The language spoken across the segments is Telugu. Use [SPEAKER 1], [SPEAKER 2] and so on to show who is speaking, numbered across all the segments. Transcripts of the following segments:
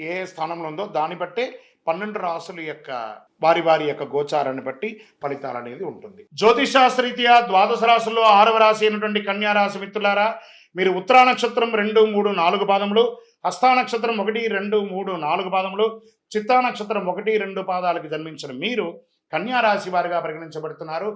[SPEAKER 1] ఏ స్థానంలో ఉందో దాన్ని బట్టే పన్నెండు రాసుల యొక్క వారి వారి యొక్క గోచారాన్ని బట్టి ఫలితాలు అనేది ఉంటుంది. జ్యోతిషాస్త్రీత్యా ద్వాదశ రాశుల్లో ఆరవ రాశి అయినటువంటి కన్యా రాశి మిత్రులారా మీరు ఉత్తరా నక్షత్రం రెండు మూడు నాలుగు పాదములు హస్తా నక్షత్రం ఒకటి రెండు మూడు నాలుగు పాదములు చిత్తా నక్షత్రం ఒకటి రెండు పాదాలకు జన్మించిన మీరు కన్యా రాశి వారిగా పరిగణించబడుతున్నారు.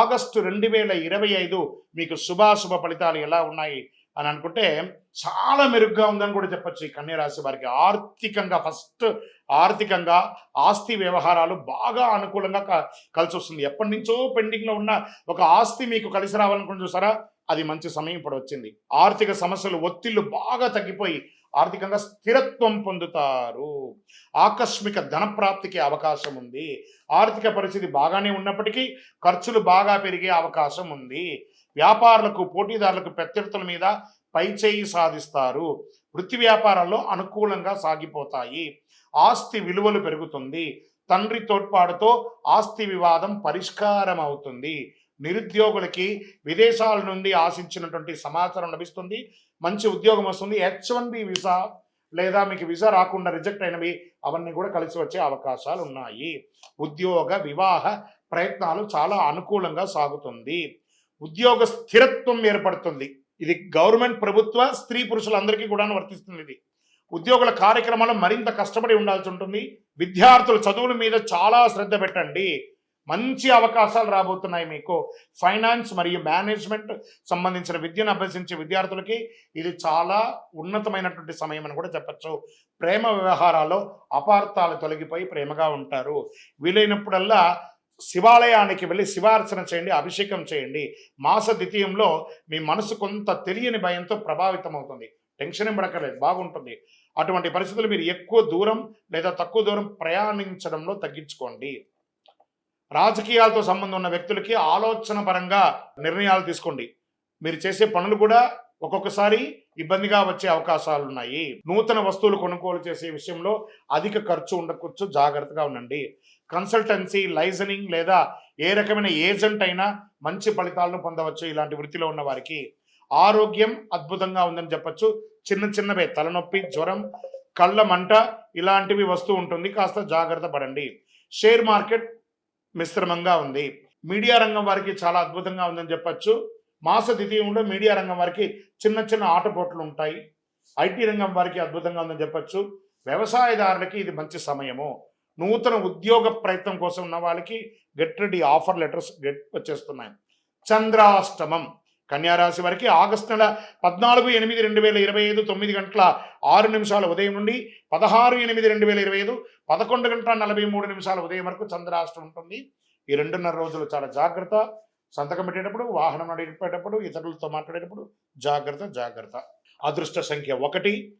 [SPEAKER 1] ఆగస్టు రెండు వేల ఇరవై ఐదు మీకు శుభాశుభ ఫలితాలు ఎలా ఉన్నాయి? అని అనుకుంటే చాలా మెరుగ్గా ఉందని కూడా చెప్పొచ్చు ఈ కన్య రాశి వారికి. ఆర్థికంగా ఫస్ట్ ఆర్థికంగా ఆస్తి వ్యవహారాలు బాగా అనుకూలంగా క- కలిసి వస్తుంది ఎప్పటి నుంచో పెండింగ్లో ఉన్న ఒక ఆస్తి మీకు కలిసి రావాలనుకుని చూసారా? అది మంచి సమయం ఇప్పుడు వచ్చింది. ఆర్థిక సమస్యలు ఒత్తిళ్ళు బాగా తగ్గిపోయి ఆర్థికంగా స్థిరత్వం పొందుతారు. ఆకస్మిక ధనప్రాప్తికి అవకాశం ఉంది. ఆర్థిక పరిస్థితి బాగానే ఉన్నప్పటికీ ఖర్చులు బాగా పెరిగే అవకాశం ఉంది. వ్యాపారులకు పోటీదారులకు ప్రత్యర్థుల మీద పైచేయి సాధిస్తారు. వృత్తి వ్యాపారాల్లో అనుకూలంగా సాగిపోతాయి. ఆస్తి విలువలు పెరుగుతుంది. తండ్రి తోడ్పాటుతో ఆస్తి వివాదం పరిష్కారం అవుతుంది నిరుద్యోగులకి విదేశాల నుండి ఆశించినటువంటి సమాచారం లభిస్తుంది. మంచి ఉద్యోగం వస్తుంది. హెచ్ వన్ బి వీసా లేదా మీకు వీసా రాకుండా రిజెక్ట్ అయినవి అవన్నీ కూడా కలిసి వచ్చే అవకాశాలు ఉన్నాయి ఉద్యోగ వివాహ ప్రయత్నాలు చాలా అనుకూలంగా సాగుతుంది. ఉద్యోగ స్థిరత్వం ఏర్పడుతుంది. ఇది గవర్నమెంట్ ప్రభుత్వ స్త్రీ పురుషులందరికీ కూడా వర్తిస్తుంది ఇది. ఉద్యోగుల కార్యక్రమాలు మరింత కష్టపడి ఉండాల్సి ఉంటుంది. విద్యార్థుల చదువుల మీద చాలా శ్రద్ధ పెట్టండి. మంచి అవకాశాలు రాబోతున్నాయి మీకు. ఫైనాన్స్ మరియు మేనేజ్మెంట్ సంబంధించిన విద్యను అభ్యసించే విద్యార్థులకి ఇది చాలా ఉన్నతమైనటువంటి సమయం అని కూడా చెప్పచ్చు. ప్రేమ వ్యవహారాల్లో అపార్థాలు తొలగిపోయి ప్రేమగా ఉంటారు. వీలైనప్పుడల్లా శివాలయానికి వెళ్ళి శివార్చన చేయండి అభిషేకం చేయండి. మాస ద్వితీయంలో మీ మనసు కొంత తెలియని భయంతో ప్రభావితం అవుతుంది టెన్షన్ ఏం బాగుంటుంది. అటువంటి పరిస్థితులు మీరు ఎక్కువ దూరం లేదా తక్కువ దూరం ప్రయాణించడంలో తగ్గించుకోండి. రాజకీయాలతో సంబంధం ఉన్న వ్యక్తులకి ఆలోచన పరంగా నిర్ణయాలు తీసుకోండి. మీరు చేసే పనులు కూడా ఒక్కొక్కసారి ఇబ్బందిగా వచ్చే అవకాశాలు ఉన్నాయి. నూతన వస్తువులు కొనుగోలు చేసే విషయంలో అధిక ఖర్చు ఉండకొచ్చు జాగ్రత్తగా ఉండండి. కన్సల్టెన్సీ లైజనింగ్ లేదా ఏ రకమైన ఏజెంట్ అయినా మంచి ఫలితాలను పొందవచ్చు ఇలాంటి వృత్తిలో ఉన్న వారికి. ఆరోగ్యం అద్భుతంగా ఉందని చెప్పచ్చు. చిన్న చిన్నవే తలనొప్పి జ్వరం కళ్ళ మంట ఇలాంటివి వస్తూ ఉంటుంది. కాస్త జాగ్రత్త పడండి. షేర్ మార్కెట్ మిశ్రమంగా ఉంది. మీడియా రంగం వారికి చాలా అద్భుతంగా ఉందని చెప్పచ్చు. మాస ద్వితీయంలో మీడియా రంగం వారికి చిన్న చిన్న ఆటపోట్లు ఉంటాయి. ఐటీ రంగం వారికి అద్భుతంగా ఉందని చెప్పచ్చు. వ్యవసాయదారులకి ఇది మంచి సమయము. నూతన ఉద్యోగ ప్రయత్నం కోసం ఉన్న వాళ్ళకి get ready offer letters get వచ్చేస్తున్నాయి. చంద్రాష్టమం. కన్యారాశి వారికి ఆగస్టు నెల పద్నాలుగు ఎనిమిది రెండు వేల ఇరవై ఐదు తొమ్మిది గంటల ఆరు నిమిషాల ఉదయం నుండి పదహారు ఎనిమిది రెండు వేల ఇరవై ఐదు పదకొండు గంటల నలభై మూడు నిమిషాల ఉదయం వరకు చంద్రాష్టం ఉంటుంది. ఈ రెండున్నర రోజులు చాలా జాగ్రత్త. సంతకం పెట్టేటప్పుడు వాహనం నడిపేటప్పుడు ఇతరులతో మాట్లాడేటప్పుడు జాగ్రత్త జాగ్రత్త. అదృష్ట సంఖ్య ఒకటి.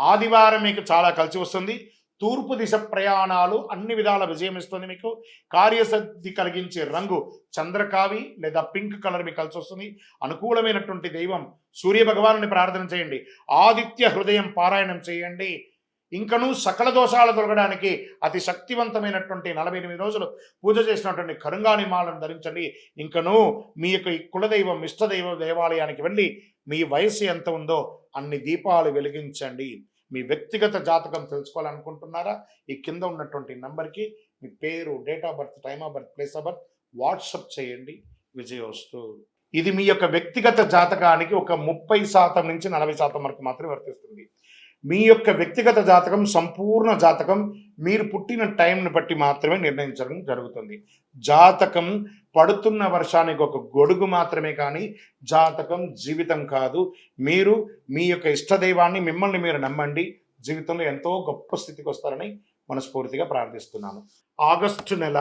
[SPEAKER 1] ఆదివారం మీకు చాలా కలిసి వస్తుంది. తూర్పు దిశ ప్రయాణాలు అన్ని విధాల విజయం ఇస్తుంది మీకు. కార్యసిద్ధి కలిగించే రంగు చంద్రకావి లేదా పింక్ కలర్ మీకు కలిసి వస్తుంది. అనుకూలమైనటువంటి దైవం సూర్య భగవాను ప్రార్థన చేయండి. ఆదిత్య హృదయం పారాయణం చేయండి. ఇంకనూ సకల దోషాలు తొలగడానికి అతి శక్తివంతమైనటువంటి నలభై ఎనిమిది రోజులు పూజ చేసినటువంటి కరుంగాని మాలను ధరించండి. ఇంకను మీ యొక్క కులదైవం ఇష్టదైవ దేవాలయానికి వెళ్ళి మీ వయసు ఎంత ఉందో అన్ని దీపాలు వెలిగించండి. మీ వ్యక్తిగత జాతకం తెలుసుకోవాలనుకుంటున్నారా? ఈ కింద ఉన్నటువంటి నంబర్కి మీ పేరు date of birth time of birth place of birth WhatsApp చేయండి. విజయోస్తు. ఇది మీ యొక్క వ్యక్తిగత జాతకానికి ఒక ముప్పై శాతం నుంచి నలభై శాతం వరకు మాత్రమే వర్తిస్తుంది. మీ యొక్క వ్యక్తిగత జాతకం సంపూర్ణ జాతకం మీరు పుట్టిన టైంని బట్టి మాత్రమే నిర్ణయించడం జరుగుతుంది. జాతకం పడుతున్న వర్షానికి ఒక గొడుగు మాత్రమే కానీ జాతకం జీవితం కాదు. మీరు మీ యొక్క ఇష్టదైవాన్ని మిమ్మల్ని మీరు నమ్మండి. జీవితంలో ఎంతో గొప్ప స్థితికి వస్తారని మనస్ఫూర్తిగా ప్రార్థిస్తున్నాను. ఆగస్టు నెల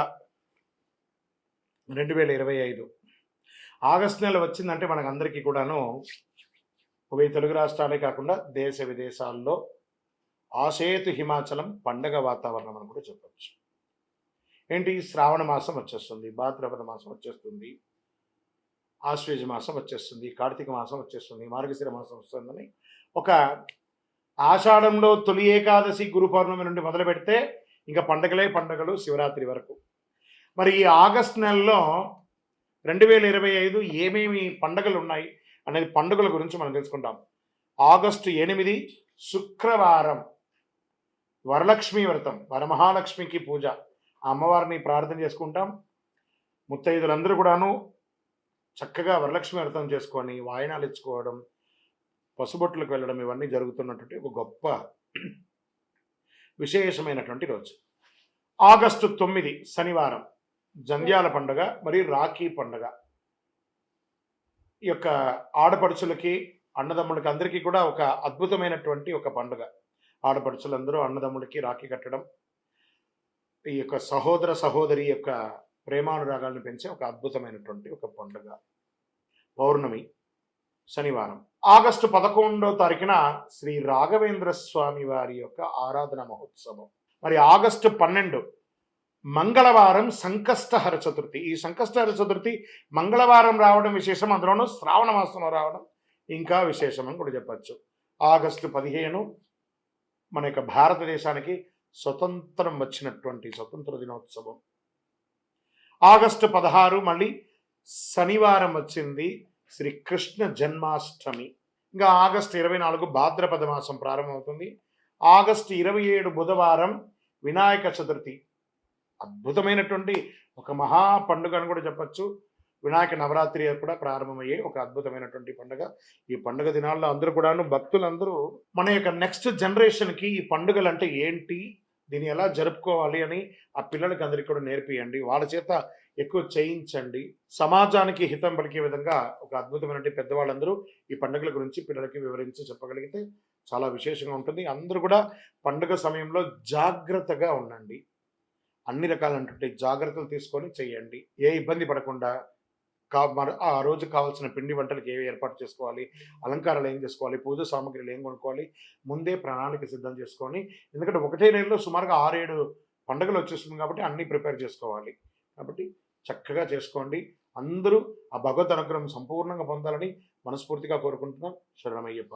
[SPEAKER 1] రెండు వేల ఇరవై ఐదు ఆగస్టు నెల వచ్చిందంటే మనకందరికీ కూడాను ఉభయ తెలుగు రాష్ట్రాలే కాకుండా దేశ విదేశాల్లో ఆసేతు హిమాచలం పండగ వాతావరణం అని కూడా చెప్పచ్చు. ఏంటి? శ్రావణ మాసం వచ్చేస్తుంది భాద్రపద మాసం వచ్చేస్తుంది ఆశ్వేజ మాసం వచ్చేస్తుంది కార్తీక మాసం వచ్చేస్తుంది మార్గశిర మాసం వస్తుందని ఒక ఆషాఢంలో తొలి ఏకాదశి గురు పౌర్ణమి నుండి మొదలు పెడితే ఇంకా పండగలే పండగలు శివరాత్రి వరకు. మరి ఈ ఆగస్ట్ నెలలో రెండు వేల ఇరవై ఐదు ఏమేమి పండుగలు ఉన్నాయి అనేది పండుగల గురించి మనం తెలుసుకుంటాం. ఆగస్టు ఎనిమిది శుక్రవారం వరలక్ష్మి వ్రతం వరమహాలక్ష్మికి పూజ. అమ్మవారిని ప్రార్థన చేసుకుంటాం. ముత్తైదులందరూ కూడాను చక్కగా వరలక్ష్మి వ్రతం చేసుకొని వాయనాలు ఇచ్చుకోవడం పసుబొట్లకు వెళ్ళడం ఇవన్నీ జరుగుతున్నటువంటి ఒక గొప్ప విశేషమైనటువంటి రోజు. ఆగస్టు తొమ్మిది శనివారం. జంధ్యాల పండుగ మరియు రాఖీ పండుగ. ఈ యొక్క ఆడపడుచులకి అన్నదమ్ములకి అందరికీ కూడా ఒక అద్భుతమైనటువంటి ఒక పండుగ. ఆడపడుచులందరూ అన్నదమ్ములకి రాఖీ కట్టడం ఈ యొక్క సహోదర సహోదరి యొక్క ప్రేమానురాగాలను పెంచే ఒక అద్భుతమైనటువంటి ఒక పండుగ. పౌర్ణమి శనివారం. ఆగస్టు పదకొండో తారీఖున శ్రీ రాఘవేంద్ర స్వామి వారి యొక్క ఆరాధన మహోత్సవం. మరి ఆగస్టు పన్నెండు మంగళవారం సంకష్టహర చతుర్థి. ఈ సంకష్టహర చతుర్థి మంగళవారం రావడం విశేషం అందులోనూ శ్రావణ మాసంలో రావడం ఇంకా విశేషం అని కూడా చెప్పచ్చు. ఆగస్టు పదిహేను మన యొక్క భారతదేశానికి స్వతంత్రం వచ్చినటువంటి స్వతంత్ర దినోత్సవం. ఆగస్టు పదహారు మళ్ళీ శనివారం వచ్చింది శ్రీకృష్ణ జన్మాష్టమి. ఇంకా ఆగస్టు ఇరవై నాలుగు భాద్రపద మాసం ప్రారంభమవుతుంది. ఆగస్టు ఇరవై ఏడు బుధవారం వినాయక చతుర్థి. అద్భుతమైనటువంటి ఒక మహా పండుగ అని కూడా చెప్పచ్చు. వినాయక నవరాత్రి కూడా ప్రారంభమయ్యే ఒక అద్భుతమైనటువంటి పండుగ. ఈ పండుగ దినాల్లో అందరూ కూడాను భక్తులందరూ మన యొక్క నెక్స్ట్ జనరేషన్కి ఈ పండుగలు అంటే ఏంటి? దీన్ని ఎలా జరుపుకోవాలి అని ఆ పిల్లలకి అందరికీ కూడా నేర్పియండి. వాళ్ళ చేత ఎక్కువ చేయించండి. సమాజానికి హితం పలికే విధంగా ఒక అద్భుతమైనటువంటి పెద్దవాళ్ళందరూ ఈ పండుగల గురించి పిల్లలకి వివరించి చెప్పగలిగితే చాలా విశేషంగా ఉంటుంది. అందరూ కూడా పండుగ సమయంలో జాగ్రత్తగా ఉండండి. అన్ని రకాలైనటువంటి జాగ్రత్తలు తీసుకొని చేయండి. ఏ ఇబ్బంది పడకుండా కా ఆ రోజు కావాల్సిన పిండి వంటలకు ఏవి ఏర్పాటు చేసుకోవాలి? అలంకారాలు ఏం చేసుకోవాలి? పూజ సామాగ్రిలు ఏం కొనుక్కోవాలి? ముందే ప్రణాళిక సిద్ధం చేసుకొని ఎందుకంటే ఒకటే నెలలో సుమారుగా ఆరేడు పండుగలు వచ్చేస్తుంది కాబట్టి అన్నీ ప్రిపేర్ చేసుకోవాలి. కాబట్టి చక్కగా చేసుకోండి. అందరూ ఆ భగవద్ అనుగ్రహం సంపూర్ణంగా పొందాలని మనస్ఫూర్తిగా కోరుకుంటున్నాం. శరణమయ్యప్ప.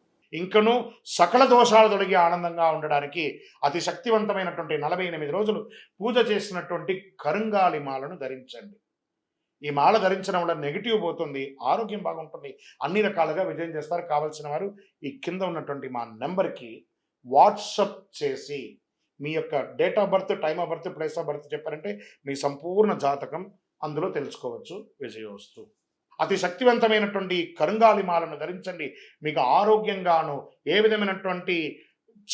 [SPEAKER 1] ఇంకను సకల దోషాలు తొలగి ఆనందంగా ఉండడానికి అతి శక్తివంతమైనటువంటి నలభై ఎనిమిది రోజులు పూజ చేసినటువంటి కరుంగాలి మాలను ధరించండి. ఈ మాల ధరించడం వల్ల నెగిటివ్ పోతుంది ఆరోగ్యం బాగుంటుంది అన్ని రకాలుగా విజయం చేస్తారు. కావలసిన వారు ఈ కింద ఉన్నటువంటి మా నెంబర్కి వాట్సప్ చేసి మీ యొక్క date of birth time of birth place of birth చెప్పారంటే మీ సంపూర్ణ జాతకం అందులో తెలుసుకోవచ్చు. విజయోస్తు. అతి శక్తివంతమైనటువంటి కరుంగాలి మాలను ధరించండి. మీకు ఆరోగ్యంగాను ఏ విధమైనటువంటి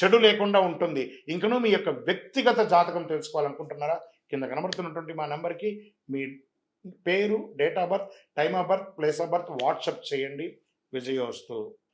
[SPEAKER 1] చెడు లేకుండా ఉంటుంది. ఇంకనూ మీ యొక్క వ్యక్తిగత జాతకం తెలుసుకోవాలనుకుంటున్నారా? కింద కనబడుతున్నటువంటి మా నెంబర్కి మీ పేరు date of birth time of birth place of birth WhatsApp చేయండి. విజయోస్తు.